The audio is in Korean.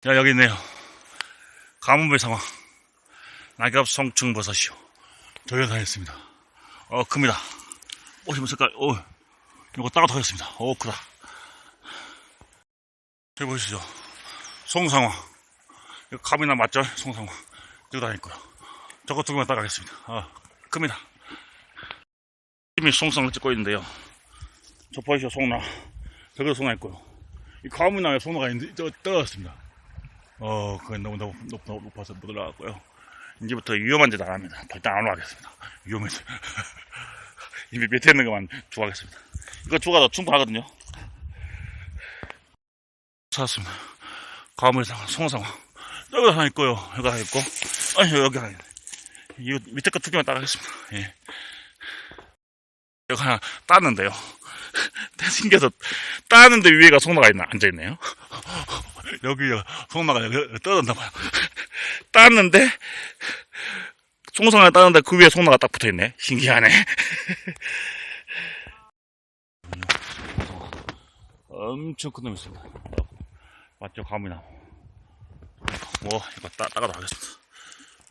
자, 여기 있네요. 가문배 상황. 낙엽 송충 버섯이요. 저열다녔습니다. 어, 큽니다. 오시면 색깔, 어, 이거 따로 타겠습니다. 어, 크다. 여기 보시죠. 송상황. 이거 감이나 맞죠? 송상황. 이거 다니고요. 저거 두 개만 따가겠습니다. 어, 큽니다. 이미 송상을 찍고 있는데요. 저 보이시죠? 송나. 저기도 송나 있고요. 이 가문나에 송나가 있는데, 저, 떨어졌습니다. 어, 그건 너무, 너무 높, 높, 높아서 못 올라갔고요. 이제부터 위험한 짓안 합니다. 일단 안 올라가겠습니다. 위험해서. 이미 밑에 있는 것만 주워가겠습니다. 이거 주워가도 충분하거든요. 찾았습니다. 가물상, 송상황. 여기 하나 있고요. 여기 하나 있고. 아니, 여기 하나 있네. 이거 밑에 거 두 개만 따가겠습니다. 예. 여기 하나 땄는데요. 신기해서 따는데 위에가 송나가 있나, 앉아있네요. 여기요, 송나가 여기 떨어졌나 봐요. 땄는데, 송상을 따는데 그 위에 송나가 딱 붙어있네. 신기하네. 엄청 큰 놈이 있습니다. 맞죠? 가문나무. 뭐, 이거 따, 따가도 하겠습니다.